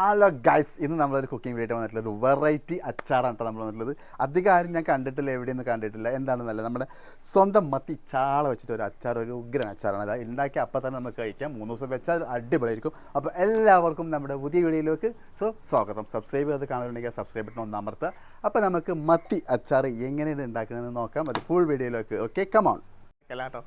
Hello guys ഇന്ന് നമ്മളൊരു cooking video വന്നിട്ടുള്ളത് ഒരു വെറൈറ്റി അച്ചാറാണ് കേട്ടോ നമ്മൾ വന്നിട്ടുള്ളത്. അധികം ആരും ഞാൻ കണ്ടിട്ടില്ല എവിടെയൊന്നും കണ്ടിട്ടില്ല. എന്താണെന്നല്ല നമ്മുടെ സ്വന്തം മത്തി ചാള വെച്ചിട്ട് ഒരു അച്ചാർ ഒരു ഉഗ്രൻ അച്ചാറാണ്. അത് ഉണ്ടാക്കി അപ്പം തന്നെ നമുക്ക് കഴിക്കാം. മൂന്ന് ദിവസം വെച്ചാൽ അടിപൊളിയായിരിക്കും. അപ്പോൾ എല്ലാവർക്കും നമ്മുടെ പുതിയ വീഡിയോയിലേക്ക് സോ സ്വാഗതം. സബ്സ്ക്രൈബ് ചെയ്ത് കാണുന്നുണ്ടെങ്കിൽ സബ്സ്ക്രൈബ് ബട്ടൺ ഒന്ന് അമർത്തുക. അപ്പോൾ നമുക്ക് മത്തി അച്ചാർ എങ്ങനെയാണ് ഉണ്ടാക്കണമെന്ന് നോക്കാം. അത് ഫുൾ വീഡിയോയിലേക്ക് ഓക്കെ കമോൺ കേട്ടോ.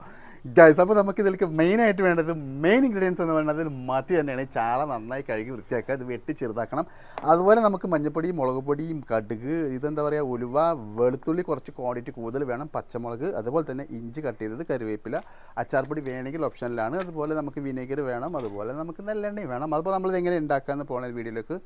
ഗൈസ് അപ്പോൾ നമുക്ക് ഇതിലേക്ക് മെയിനായിട്ട് വേണ്ടത് മെയിൻ ഇൻഗ്രീഡിയൻസ് എന്ന് പറയുന്നത് മത്തി തന്നെയാണ്. ചാള നന്നായി കഴുകി വൃത്തിയാക്കുക. ഇത് വെട്ടി ചെറുതാക്കണം. അതുപോലെ നമുക്ക് മഞ്ഞപ്പൊടിയും മുളക് പൊടിയും കടുക് ഇതെന്താ പറയുക ഉലുവ വെളുത്തുള്ളി കുറച്ച് ക്വാണ്ടിറ്റി കൂടുതൽ വേണം. പച്ചമുളക് അതുപോലെ തന്നെ ഇഞ്ചി കട്ട് ചെയ്തത് കരുവേപ്പില അച്ചാർപ്പൊടി വേണമെങ്കിൽ ഓപ്ഷനിലാണ് അതുപോലെ നമുക്ക് വിനേഗർ വേണം. അതുപോലെ നമുക്ക് നല്ലെണ്ണയും വേണം. അതുപോലെ നമ്മളിത് എങ്ങനെ ഉണ്ടാക്കാമെന്ന് പോകുന്ന വീഡിയോയിലേക്ക്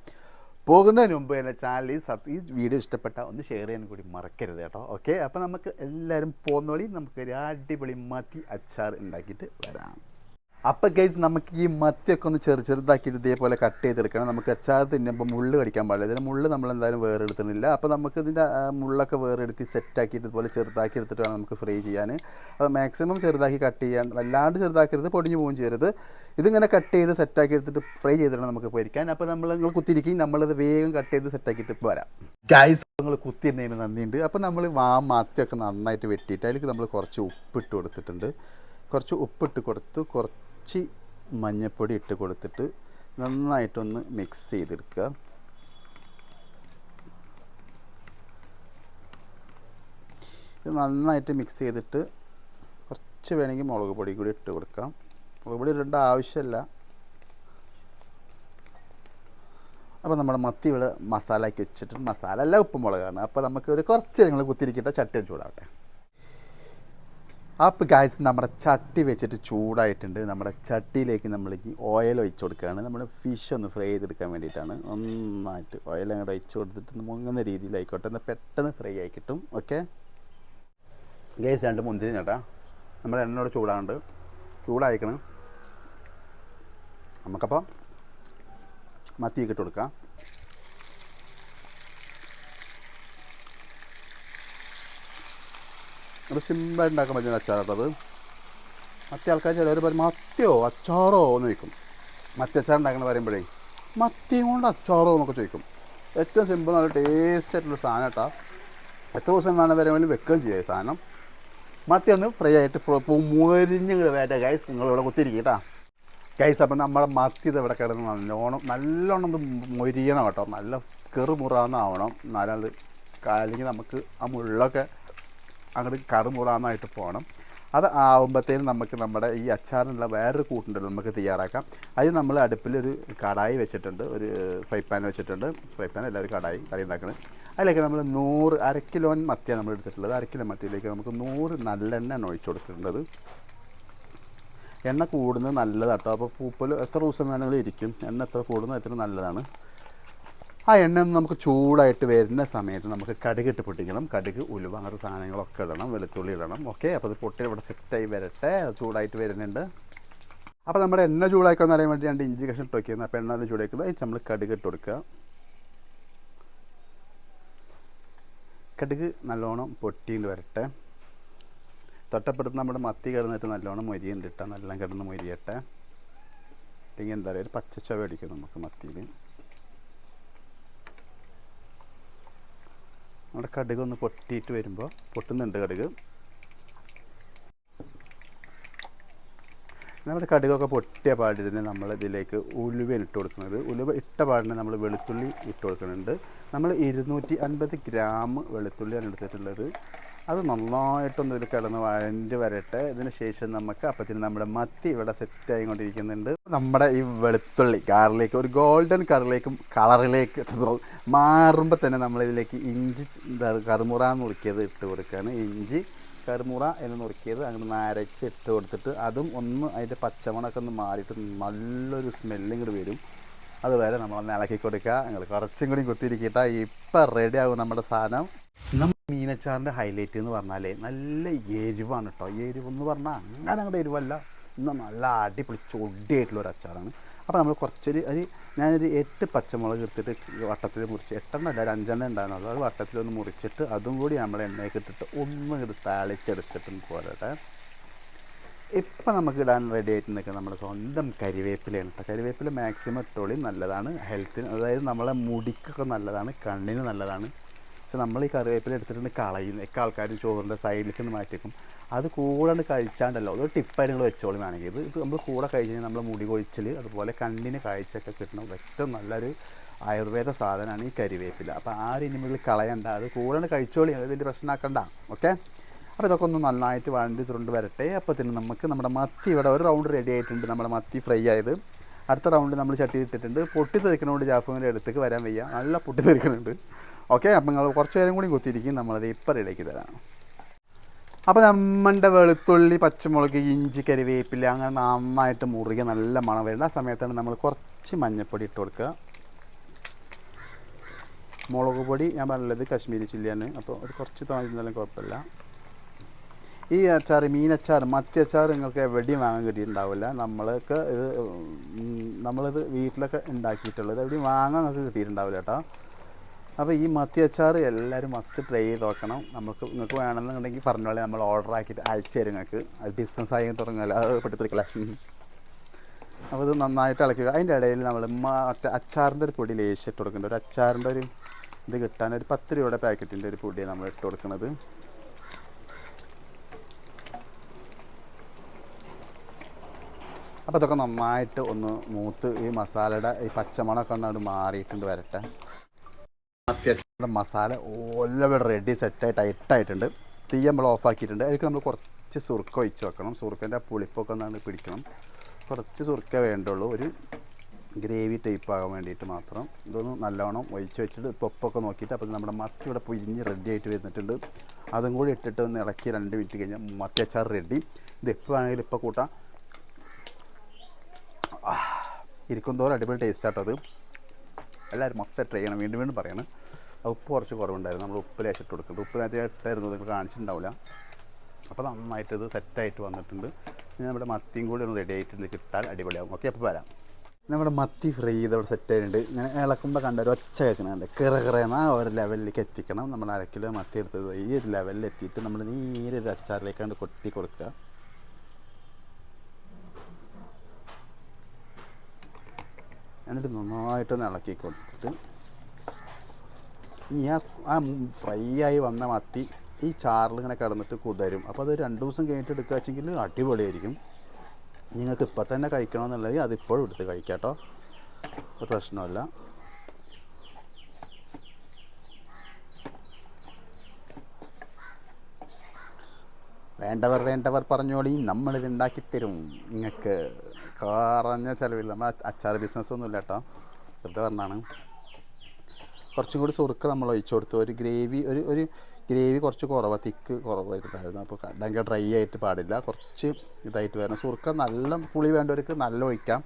പോകുന്നതിന് മുമ്പ് എന്റെ ഈ സബ്സ് ഈ വീഡിയോ ഇഷ്ടപ്പെട്ട ഒന്ന് ഷെയർ ചെയ്യാൻ കൂടി മറക്കരുത് കേട്ടോ. ഓക്കെ? അപ്പോൾ നമുക്ക് എല്ലാവരും പോകുന്ന വഴി നമുക്ക് ഒരു അടിപൊളി മത്തി അച്ചാർ ഉണ്ടാക്കിയിട്ട് വരാം. അപ്പോൾ ഗൈസ് നമുക്ക് ഈ മത്തിയൊക്കെ ഒന്ന് ചെറു ചെറുതാക്കിയിട്ട് ഇതേപോലെ കട്ട് ചെയ്തെടുക്കണം. നമുക്ക് അച്ചാർ തിന്നുമ്പോൾ മുള്ള് കടിക്കാൻ പാടില്ല. ഇതിന് മുള്ള് നമ്മൾ എന്തായാലും വേറെ എടുത്തിട്ടില്ല അപ്പോൾ നമുക്ക് ഇതിന്റെ മുള്ളൊക്കെ വേറെ എടുത്ത് സെറ്റാക്കിയിട്ട് ഇതുപോലെ ചെറുതാക്കി എടുത്തിട്ട് വേണം നമുക്ക് ഫ്രൈ ചെയ്യാൻ. അപ്പോൾ മാക്സിമം ചെറുതാക്കി കട്ട് ചെയ്യാൻ വല്ലാണ്ട് ചെറുതാക്കരുത് പൊടിഞ്ഞു പോകും ചെയ്യരുത്. ഇതിങ്ങനെ കട്ട് ചെയ്ത് സെറ്റാക്കി എടുത്തിട്ട് ഫ്രൈ ചെയ്തിട്ട് നമുക്ക് പൊരിക്കാൻ. അപ്പോൾ നമ്മൾ നിങ്ങൾ കുത്തിരിക്കും നമ്മളിത് വേഗം കട്ട് ചെയ്ത് സെറ്റാക്കിയിട്ട് വരാം. ഗൈസ് നിങ്ങൾ കുത്തിരുന്നതിന് നന്ദിയുണ്ട്. അപ്പോൾ നമ്മൾ വാ മത്തിയൊക്കെ നന്നായിട്ട് വെട്ടിയിട്ട് അതിലേക്ക് നമ്മൾ കുറച്ച് ഉപ്പിട്ട് കൊടുത്തിട്ടുണ്ട്. കുറച്ച് ഉപ്പിട്ട് കൊടുത്ത് കുറച്ച് മഞ്ഞൾപ്പൊടി ഇട്ട് കൊടുത്തിട്ട് നന്നായിട്ടൊന്ന് മിക്സ് ചെയ്തെടുക്കുക. ഇത് നന്നായിട്ട് മിക്സ് ചെയ്തിട്ട് കുറച്ച് വേണമെങ്കിൽ മുളക് പൊടി കൂടി ഇട്ട് കൊടുക്കാം. മുളക് പൊടി ഇടേണ്ട ആവശ്യമില്ല. അപ്പോൾ നമ്മുടെ മത്തി ഇവിടെ മസാലയ്ക്ക് വെച്ചിട്ട് മസാല അല്ല ഉപ്പും മുളകാണ് അപ്പോൾ നമുക്ക് ഒരു കുറച്ച് നിങ്ങൾ കുത്തിരിക്കട്ടെ ചട്ടിയും ചൂടാവട്ടെ. അപ്പോൾ ഗായ്സ് നമ്മുടെ ചട്ടി വെച്ചിട്ട് ചൂടായിട്ടുണ്ട്. നമ്മുടെ ചട്ടിയിലേക്ക് നമ്മൾ ഈ ഓയിൽ ഒഴിച്ചു കൊടുക്കുകയാണ്. നമ്മൾ ഫിഷ് ഒന്ന് ഫ്രൈ ചെയ്തെടുക്കാൻ വേണ്ടിയിട്ടാണ്. നന്നായിട്ട് ഓയിൽ അങ്ങോട്ട് ഒഴിച്ചു കൊടുത്തിട്ട് മുങ്ങുന്ന രീതിയിലായിക്കോട്ടെ. എന്നാൽ പെട്ടെന്ന് ഫ്രൈ ആയി കിട്ടും. ഓക്കെ ഗൈസ് രണ്ട് മുന്തിരി ചേട്ടാ നമ്മുടെ എണ്ണയോട് ചൂടാണ്ട് ചൂടായിക്കണം നമുക്കപ്പോൾ മത്തി ഇട്ട് കൊടുക്കാം. അത് സിമ്പിളായിട്ട് ഉണ്ടാക്കാൻ പറ്റുന്ന അച്ചാറാട്ടത് മറ്റേ ആൾക്കാർ ചിലവർ പറയും മത്തിയോ അച്ചാറോ? എന്ന് ചോദിക്കും. മത്തി അച്ചാർ ഉണ്ടാക്കണ പറയുമ്പോഴേ മത്തിയും കൊണ്ട് അച്ചാറോ? എന്നൊക്കെ ചോദിക്കും. ഏറ്റവും സിമ്പിൾ നല്ല ടേസ്റ്റ് ആയിട്ടുള്ള സാധനം കേട്ടോ എത്ര ദിവസം വേണം വരെ വേണ്ടി വെക്കുകയും ചെയ്യാം സാധനം. മത്തി ഒന്ന് ഫ്രൈ ആയിട്ട് മുരിഞ്ഞ് വേറ്റ ഗൈസ് നിങ്ങൾ ഇവിടെ കുത്തിരിക്കും കേട്ടോ ഗൈസ് അപ്പം നമ്മുടെ മത്തി ഇത് ഇവിടെ കിടന്ന് നല്ലോണം നല്ലോണം ഒന്ന് മൊരിയണം കേട്ടോ. നല്ല കെറുമുറാന്നാവണം എന്നാലത് അല്ലെങ്കിൽ നമുക്ക് ആ മുള്ളൊക്കെ അങ്ങോട്ട് കറുമുറാന്നായിട്ട് പോകണം. അത് ആവുമ്പോഴത്തേനും നമുക്ക് നമ്മുടെ ഈ അച്ചാറിനുള്ള വേറൊരു കൂട്ടുണ്ടല്ലോ നമുക്ക് തയ്യാറാക്കാം. അത് നമ്മൾ അടുപ്പിൽ ഒരു കടായി വെച്ചിട്ടുണ്ട്. ഒരു ഫ്രൈ പാൻ വെച്ചിട്ടുണ്ട്. ഫ്രൈ പാൻ എല്ലാവരും കടായി കറി ഉണ്ടാക്കുന്നത് അതിലേക്ക് നമ്മൾ നൂറ് അര കിലോൻ മത്തിയാണ് നമ്മൾ എടുത്തിട്ടുള്ളത്. അര കിലോ മത്തിയിലേക്ക് നമുക്ക് നൂറ് നല്ലെണ്ണ ഒഴിച്ചു കൊടുത്തിട്ടുള്ളത്. എണ്ണ കൂടുന്നത് നല്ലതാട്ടോ. അപ്പോൾ പൂപ്പൽ എത്ര ദിവസം വേണമെങ്കിലും ഇരിക്കും. എണ്ണ എത്ര കൂടുന്നത് എത്ര നല്ലതാണ്. ആ എണ്ണ നമുക്ക് ചൂടായിട്ട് വരുന്ന സമയത്ത് നമുക്ക് കടുക് ഇട്ട് പൊട്ടിക്കണം. കടുക് ഉലുവ അങ്ങനത്തെ സാധനങ്ങളൊക്കെ ഇടണം. വെളുത്തുള്ളി ഇടണം. ഓക്കെ? അപ്പോൾ അത് പൊട്ടി ഇവിടെ സെറ്റായി വരട്ടെ. ചൂടായിട്ട് വരുന്നുണ്ട്. അപ്പോൾ നമ്മുടെ എണ്ണ ചൂടാക്കാന്ന് അറിയാൻ വേണ്ടി രണ്ട് ഇഞ്ചി കഷ്ണം ഇട്ട് വയ്ക്കുന്നത് അപ്പോൾ എണ്ണ ചൂടാക്കുന്നത് നമ്മൾ കടുക് ഇട്ട് കൊടുക്കുക. കടുക് നല്ലോണം പൊട്ടിയിട്ട് വരട്ടെ. തൊട്ടപ്പുറത്ത് നമ്മുടെ മത്തി കിടന്നിട്ട് നല്ലോണം മൊരിയുണ്ട് ഇട്ടാൽ നല്ലോണം കിടന്ന് മൊരിയട്ടെ. അല്ലെങ്കിൽ എന്താ പറയുക ഒരു പച്ച ചവ അടിക്കും നമുക്ക് മത്തിയിൽ. നമ്മുടെ കടുക് ഒന്ന് പൊട്ടിയിട്ട് വരുമ്പോൾ പൊട്ടുന്നുണ്ട് കടുക്. നമ്മുടെ കടുകൊക്കെ പൊട്ടിയ പാടിരുന്ന് നമ്മൾ ഇതിലേക്ക് ഉലുവ ഇട്ട് കൊടുക്കുന്നത്. ഉലുവ ഇട്ട പാടിന് നമ്മൾ വെളുത്തുള്ളി ഇട്ട് കൊടുക്കുന്നുണ്ട്. നമ്മൾ ഇരുന്നൂറ്റി അൻപത് ഗ്രാം വെളുത്തുള്ളിയാണ് എടുത്തിട്ടുള്ളത്. അത് നന്നായിട്ടൊന്ന് ഇതിൽ കിടന്ന് വഴണ്ട് വരട്ടെ. ഇതിന് ശേഷം നമുക്ക് അപ്പത്തിന് നമ്മുടെ മത്തി ഇവിടെ സെറ്റ് ആയിക്കൊണ്ടിരിക്കുന്നുണ്ട്. നമ്മുടെ ഈ വെളുത്തുള്ളി കാറിലേക്ക് ഒരു ഗോൾഡൻ കളറിലേക്കും കളറിലേക്ക് മാറുമ്പോൾ തന്നെ നമ്മളിതിലേക്ക് ഇഞ്ചി കറുമുറ നുറുക്കിയത് ഇട്ട് കൊടുക്കുകയാണ്. ഇഞ്ചി കറുമുറ എന്ന് നുറുക്കിയത് അങ്ങനെ നരച്ച് ഇട്ട് കൊടുത്തിട്ട് അതും ഒന്ന് അതിന്റെ പച്ചമണമൊക്കെ ഒന്ന് മാറിയിട്ട് നല്ലൊരു സ്മെല്ലും ഇങ്ങോട്ട് വരും. അതുവരെ നമ്മളൊന്ന് ഇളക്കി കൊടുക്കുക. നിങ്ങൾ കുറച്ചും കൂടി കുത്തിയിരിക്കട്ടെ. ഇപ്പം റെഡി ആകും നമ്മുടെ സാധനം. മീനച്ചാറിന്റെ ഹൈലൈറ്റ് എന്ന് പറഞ്ഞാലേ നല്ല എരിവാണ് കേട്ടോ എരിവ് എന്ന് പറഞ്ഞാൽ അങ്ങനെ അങ്ങോട്ട് എരിവല്ല. ഇന്ന് നല്ല അടിപൊളി ചൊടിയായിട്ടുള്ള ഒരു അച്ചാറാണ്. അപ്പോൾ നമ്മൾ കുറച്ചൊരു ഒരു ഞാനൊരു എട്ട് പച്ചമുളക് എടുത്തിട്ട് വട്ടത്തിൽ മുറിച്ച് എട്ടെണ്ണം അല്ല ഒരു അഞ്ചെണ്ണം ഉണ്ടായിരുന്നുള്ളൂ അത് വട്ടത്തിലൊന്ന് മുറിച്ചിട്ട് അതും കൂടി നമ്മൾ എണ്ണയൊക്കെ ഇട്ടിട്ട് ഒന്നും ഇത് താളിച്ചെടുത്തിട്ടും പോരട്ടെ. ഇപ്പം നമുക്ക് ഇടാൻ റെഡി ആയിട്ട് നിൽക്കുന്നത് നമ്മുടെ സ്വന്തം കരിവേപ്പിലയാണ് കേട്ടോ കരിവേപ്പില മാക്സിമം ഇട്ടോളി നല്ലതാണ്. ഹെൽത്തിന് അതായത് നമ്മളെ മുടിക്കൊക്കെ നല്ലതാണ് കണ്ണിന് നല്ലതാണ്. പക്ഷെ നമ്മൾ ഈ കറിവേപ്പില എടുത്തിട്ടുണ്ട് കളയുന്ന. ഒക്കെ ആൾക്കാരും ചോറിന്റെ സൈഡിലേക്ക് ഒന്ന് മാറ്റിക്കും അത് കൂടെ കഴിച്ചാണ്ടല്ലോ. അതൊരു ടിപ്പായിട്ട് നിങ്ങൾ വെച്ചോളി വേണമെങ്കിൽ. ഇത് ഇത് നമ്മൾ കൂടെ കഴിച്ച് കഴിഞ്ഞാൽ നമ്മൾ മുടി കൊഴിച്ചിൽ അതുപോലെ കണ്ണിന് കാഴ്ചയൊക്കെ കിട്ടണം ഏറ്റവും നല്ലൊരു ആയുർവേദ സാധനമാണ് ഈ കരിവേപ്പില. അപ്പോൾ ആരും ഇനി മുതൽ കളയണ്ട. അത് കൂടെ കഴിച്ചോളി. അത് വലിയ പ്രശ്നമാക്കണ്ട ഓക്കെ? അപ്പോൾ ഇതൊക്കെ ഒന്ന് നന്നായിട്ട് വണ്ടി തുറണ്ട് വരട്ടെ. അപ്പോൾ തന്നെ നമുക്ക് നമ്മുടെ മത്തി ഇവിടെ ഒരു റൗണ്ട് റെഡി ആയിട്ടുണ്ട്. നമ്മുടെ മത്തി ഫ്രൈ ആയത്. അടുത്ത റൗണ്ട് നമ്മൾ ചട്ടി ഇട്ടിട്ടുണ്ട്. പൊട്ടി തെറിക്കണോണ്ട് ജാഫുവിന്റെ അടുത്തേക്ക് വരാൻ വയ്യ. നല്ല പൊട്ടി തെറിക്കുന്നുണ്ട് ഓക്കെ അപ്പം നിങ്ങൾ കുറച്ച് നേരം കൂടി കുത്തിയിരിക്കും. നമ്മളത് ഇപ്പറിയിലേക്ക് തരാം. അപ്പോൾ നമ്മളുടെ വെളുത്തുള്ളി പച്ചമുളക് ഇഞ്ചി കരിവേപ്പില അങ്ങനെ നന്നായിട്ട് മുറുകെ നല്ല മണം വരുന്ന സമയത്താണ് നമ്മൾ കുറച്ച് മഞ്ഞൾപ്പൊടി ഇട്ട് കൊടുക്കുക. മുളക് പൊടി ഞാൻ പറഞ്ഞത് കശ്മീരി ചില്ലിയാണ്. അപ്പോൾ ഒരു കുറച്ച് തോന്നിയിരുന്നാലും കുഴപ്പമില്ല. ഈ അച്ചാർ മീനച്ചാർ മത്തി അച്ചാർ നിങ്ങൾക്ക് എവിടെയും വാങ്ങാൻ കിട്ടിയിട്ടുണ്ടാവില്ല. നമ്മൾക്ക് ഇത് നമ്മളിത് വീട്ടിലൊക്കെ ഉണ്ടാക്കിയിട്ടുള്ളത് എവിടെയും വാങ്ങാൻ നിങ്ങൾക്ക് കിട്ടിയിട്ടുണ്ടാവില്ല കേട്ടോ. അപ്പോൾ ഈ മത്തി അച്ചാർ എല്ലാവരും മസ്റ്റ് ട്രൈ ചെയ്ത് നോക്കണം. നമുക്ക് നിങ്ങൾക്ക് വേണമെന്നുണ്ടെങ്കിൽ പറഞ്ഞ പോലെ നമ്മൾ ഓർഡർ ആക്കിയിട്ട് അയച്ചു തരും നിങ്ങൾക്ക്. അത് ബിസിനസ് ആയി തുടങ്ങുക അത് കളക്ഷൻ അപ്പോൾ ഇത് നന്നായിട്ട് ഇളക്കുക. അതിന്റെ ഇടയിൽ നമ്മൾ മറ്റേ അച്ചാറിന്റെ ഒരു പൊടി ലേശം ഇട്ട് കൊടുക്കുന്നുണ്ട്. ഒരു അച്ചാറിന്റെ ഒരു ഇത് കിട്ടാൻ ഒരു പത്ത് രൂപയുടെ പാക്കറ്റിന്റെ ഒരു പൊടിയാണ് നമ്മൾ ഇട്ട് കൊടുക്കുന്നത്. അപ്പോൾ ഇതൊക്കെ നന്നായിട്ട് ഒന്ന് മൂത്ത് ഈ മസാലയുടെ ഈ പച്ചമണമൊക്കെ ഒന്നങ്ങോട്ട് മാറിയിട്ടുണ്ട് വരട്ടെ. അത്യാവശ്യം മസാല ഓല്ലവിടെ റെഡി സെറ്റായിട്ട് ഐട്ടായിട്ടുണ്ട് തീ നമ്മൾ ഓഫ് ആക്കിയിട്ടുണ്ട്. അതിലേക്ക് നമ്മൾ കുറച്ച് സുർക്ക ഒഴിച്ച് വെക്കണം. സുർക്കന്റെ പുളിപ്പൊക്കെ ഒന്നാണ് പിടിക്കണം. കുറച്ച് സുർക്ക വേണ്ടുള്ളൂ. ഒരു ഗ്രേവി ടൈപ്പ് ആകാൻ വേണ്ടിയിട്ട് മാത്രം. ഇതൊന്ന് നല്ലവണ്ണം ഒഴിച്ച് വെച്ചിട്ട് പൊപ്പൊക്കെ നോക്കിയിട്ട് അപ്പോൾ നമ്മുടെ മത്തി ഇവിടെ പൊരിഞ്ഞ് റെഡി ആയിട്ട് വരുന്നിട്ടുണ്ട് അതും കൂടി ഇട്ടിട്ട് ഒന്ന് ഇളക്കി രണ്ട് മിനിറ്റ് കഴിഞ്ഞാൽ മത്തി അച്ചാർ റെഡി ഇത് എപ്പോൾ വേണമെങ്കിലും ഇപ്പോൾ കൂട്ടാം. ഇരിക്കും തോറും അടിപൊളി ടേസ്റ്റ് ആട്ടോ അത്. എല്ലാവരും മസ്റ്റ് ട്രൈ ചെയ്യണം. വീണ്ടും വീണ്ടും പറയണം. ഉപ്പ് കുറച്ച് കുറവുണ്ടായിരുന്നു. നമ്മൾ ഉപ്പ് ലേശം ഇട്ട് കൊടുക്കുന്നുണ്ട് ഉപ്പ് നേരത്തെ ഇട്ടായിരുന്നു നിങ്ങൾ കാണിച്ചിട്ടുണ്ടാവില്ല. അപ്പോൾ നന്നായിട്ട് ഇത് സെറ്റായിട്ട് വന്നിട്ടുണ്ട്. ഇനി നമ്മുടെ മത്തിയും കൂടി ഒന്ന് റെഡി ആയിട്ട് കിട്ടാൽ അടിപൊളിയാകും ഓക്കെ അപ്പോൾ വരാം. നമ്മുടെ മത്തി ഫ്രൈ ചെയ്ത് അവിടെ സെറ്റ് ആയിട്ടുണ്ട്. ഇങ്ങനെ ഇളക്കുമ്പോൾ കണ്ട ഒരു ഒച്ച കേൾക്കുന്നുണ്ട് കിറ കിറയെന്ന ഒരു ലെവലിലേക്ക് എത്തിക്കണം. നമ്മൾ അര കിലോ മത്തി എടുത്തത് ഈ ഒരു ലെവലിൽ എത്തിയിട്ട് നമ്മൾ നേരെ ഇത് അച്ചാറിലേക്കാണ്ട് കൊട്ടി കൊടുക്കുക. എന്നിട്ട് നന്നായിട്ടൊന്ന് ഇളക്കി കൊടുത്തിട്ട് ഇനി ആ ആ ഫ്രൈ ആയി വന്ന മത്തി ഈ ചാറിൽ ഇങ്ങനെ കിടന്നിട്ട് കുതരും. അപ്പോൾ അത് രണ്ട് ദിവസം കഴിഞ്ഞിട്ട് എടുക്കുക വെച്ചെങ്കിൽ അടിപൊളിയായിരിക്കും. നിങ്ങൾക്ക് ഇപ്പം തന്നെ കഴിക്കണമെന്നുണ്ടെങ്കിൽ അതിപ്പോഴും എടുത്ത് കഴിക്കാം ഒരു പ്രശ്നമല്ല വേണ്ടവർ വേണ്ടവർ പറഞ്ഞോളി. നമ്മളിത് ഉണ്ടാക്കി തരും നിങ്ങൾക്ക് കുറഞ്ഞ ചിലവില്ല. നമ്മൾ അച്ചാർ ബിസിനസ് ഒന്നുമില്ല കേട്ടോ വെറുതെ പറഞ്ഞാണ്. കുറച്ചും കൂടി സുറുക്ക് നമ്മൾ ഒഴിച്ചു കൊടുത്തു ഒരു ഗ്രേവി ഒരു ഒരു ഗ്രേവി കുറച്ച് കുറവാണ് തിക്ക് കുറവായിട്ടുണ്ടായിരുന്നു അപ്പോൾ ഭയങ്കര ഡ്രൈ ആയിട്ട് പാടില്ല. കുറച്ച് ഇതായിട്ട് വരണം. സുറുക്ക നല്ല പുളി വേണ്ടവർക്ക് നല്ല ഒഴിക്കാം.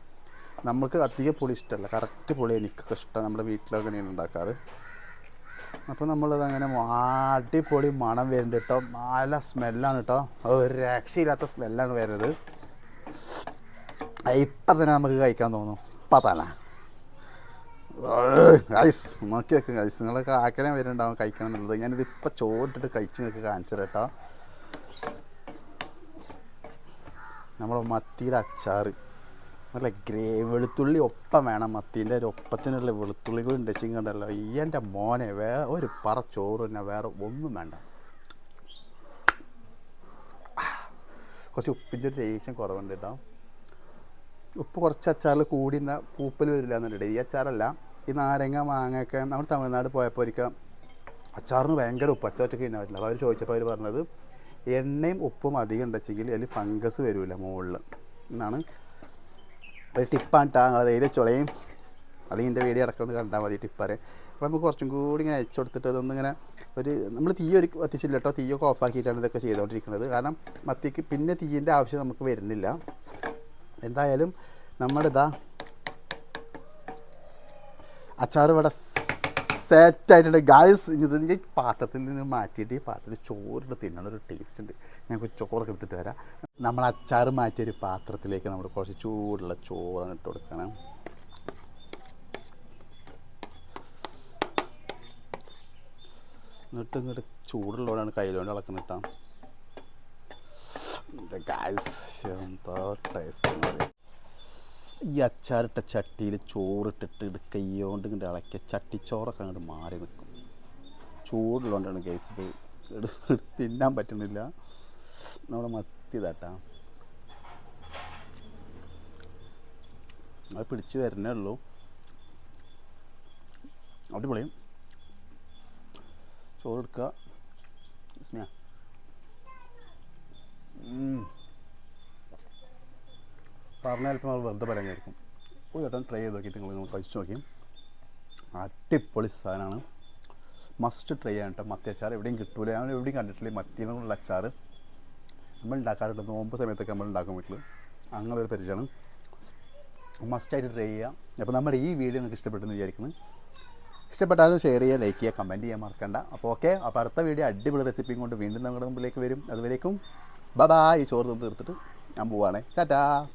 നമുക്ക് അധികം പുളി ഇഷ്ടമല്ല കറക്റ്റ് പുളി എനിക്കൊക്കെ ഇഷ്ടം. നമ്മുടെ വീട്ടിലൊക്കെ തന്നെയാണ് ഉണ്ടാക്കാറ്. അപ്പോൾ നമ്മളത് അങ്ങനെ അടിപൊളി മണം വരുന്നുണ്ട് കേട്ടോ നല്ല സ്മെല്ലാണ് കേട്ടോ ഒരു രക്ഷയില്ലാത്ത സ്മെല്ലാണ് വരുന്നത്. ഇപ്പം തന്നെ നമുക്ക് കഴിക്കാൻ തോന്നും ഇപ്പം ഐസ് നോക്കി വെക്കും ഐസ് നിങ്ങളൊക്കെ ആക്കനെ വരുന്നുണ്ടാവും കഴിക്കണം എന്നുള്ളത്. ഞാനിത് ഇപ്പം ചോറിട്ടിട്ട് കഴിച്ച് നിങ്ങൾക്ക് കാണിച്ചു കേട്ടോ. നമ്മുടെ മത്തിയുടെ അച്ചാർ നല്ല ഗ്രേ വെളുത്തുള്ളി ഒപ്പം വേണം മത്തീന്റെ ഒരു ഒപ്പത്തിനുള്ള വെളുത്തുള്ളി കൂടി ഉണ്ട് ചിങ്ങണ്ടല്ലോ ഈ എന്റെ മോനെ വേ ഒരു പറ ചോറ് തന്നെ വേറെ ഒന്നും വേണ്ട. കുറച്ച് ഉപ്പിന്റെ ഒരു ലേശം കുറവുണ്ട് കേട്ടോ. ഉപ്പ് കുറച്ച് അച്ചാറിൽ കൂടി എന്നാൽ പൂപ്പൽ വരില്ല എന്നുണ്ട് ഈ അച്ചാറല്ല ഈ നാരങ്ങ മാങ്ങയൊക്കെ നമ്മൾ തമിഴ്നാട് പോയപ്പോൾ ഒരിക്കൽ അച്ചാറിന് ഭയങ്കര ഉപ്പ് അച്ചാറ്റൊക്കെ ഇന്ന പറ്റില്ല. അപ്പോൾ അവർ ചോദിച്ചപ്പോൾ അവർ പറഞ്ഞത് എണ്ണയും ഉപ്പും അധികം ഉണ്ടെച്ചെങ്കിൽ അതിൽ ഫംഗസ് വരില്ല മുകളിൽ. എന്നാണ്. ഒരു ടിപ്പാണ് നിങ്ങൾ എഴുതി ചുളയും അല്ലെങ്കിൽ എന്റെ വീഡിയോ അടക്കം ഒന്ന് കണ്ടാൽ മതി ടിപ്പാരെ അപ്പോൾ നമുക്ക് കുറച്ചും കൂടി ഇങ്ങനെ അയച്ചു കൊടുത്തിട്ട് അതൊന്നിങ്ങനെ ഒരു നമ്മൾ തീ ഒരു കത്തിച്ചില്ല കേട്ടോ തീയൊക്കെ ഓഫാക്കിയിട്ടാണ് ഇതൊക്കെ ചെയ്തുകൊണ്ടിരിക്കുന്നത് കാരണം മത്തിക്ക് പിന്നെ തീയിന്റെ ആവശ്യം നമുക്ക് വരുന്നില്ല. എന്തായാലും നമ്മുടെ ഇതാ അച്ചാർ ഇവിടെ സെറ്റായിട്ടുണ്ട് ഗായസ് ഇതിന്റെ പാത്രത്തിൽ നിന്ന് മാറ്റിയിട്ട് ഈ പാത്രത്തിൽ ചോറിട്ട് തിന്നണ. ഒരു ടേസ്റ്റ് ഉണ്ട്. ഞാൻ കുറച്ച് ചോറൊക്കെ എടുത്തിട്ട് വരാം. നമ്മൾ അച്ചാർ മാറ്റിയ ഒരു പാത്രത്തിലേക്ക് നമ്മൾ കുറച്ച് ചൂടുള്ള ചോറാണ് ഇട്ട് കൊടുക്കണം. എന്നിട്ട് ഇങ്ങോട്ട് ചൂടുള്ളവരാണ് കയ്യിലോണ്ട് ഗായ്സ് എന്താ ടേസ്റ്റ് ഈ അച്ചാറിട്ട ചട്ടിയിൽ ചോറിട്ടിട്ട് ഇത് കയ്യോണ്ട് ഇങ്ങോട്ട് ഇളക്കിയ ചട്ടിച്ചോറൊക്കെ അങ്ങോട്ട് മാറി നിൽക്കും ചൂടുള്ളതുകൊണ്ടാണ് കേസ് ഇത് തിന്നാൻ പറ്റുന്നില്ല. നമ്മുടെ മത്തി തട്ടാ അത് പിടിച്ച് വരുന്നേ ഉള്ളൂ. അടിപൊളിയും ചോറെടുക്കുക സ്നേഹ പറഞ്ഞാൽ വെറുതെ പറയുന്നതായിരിക്കും ഒരു ചേട്ടൻ ട്രൈ ചെയ്ത് നോക്കിയിട്ട് നിങ്ങൾ കഴിച്ചു നോക്കി. അടിപൊളി സാധനമാണ്. മസ്റ്റ് ട്രൈ ചെയ്യാൻ കേട്ടോ. മത്തി അച്ചാർ എവിടെയും കിട്ടൂല. ഞാൻ എവിടെയും കണ്ടിട്ടില്ല. മത്തിനുള്ള അച്ചാർ. നമ്മൾ ഉണ്ടാക്കാറുണ്ട്. നോമ്പ് സമയത്തൊക്കെ നമ്മൾ ഉണ്ടാക്കും വീട്ടിൽ അങ്ങനെ ഒരു പരിചയമാണ് മസ്റ്റായിട്ട് ട്രൈ ചെയ്യുക അപ്പോൾ നമ്മുടെ ഈ വീഡിയോ നിങ്ങൾക്ക് ഇഷ്ടപ്പെട്ടെന്ന് വിചാരിക്കുന്നു. ഇഷ്ടപ്പെട്ടാലും ഷെയർ ചെയ്യുക ലൈക്ക് ചെയ്യുക കമന്റ് ചെയ്യാൻ മറക്കണ്ട. അപ്പോൾ ഓക്കെ അപ്പോൾ അടുത്ത വീഡിയോ അടിപൊളി റെസിപ്പിയും കൊണ്ട് വീണ്ടും നമ്മുടെ മുമ്പിലേക്ക് വരും. അതുവരേക്കും ബബാ ഈ ചോറ് തീർത്തിട്ട് ഞാൻ പോവാണേ. ടാറ്റാ.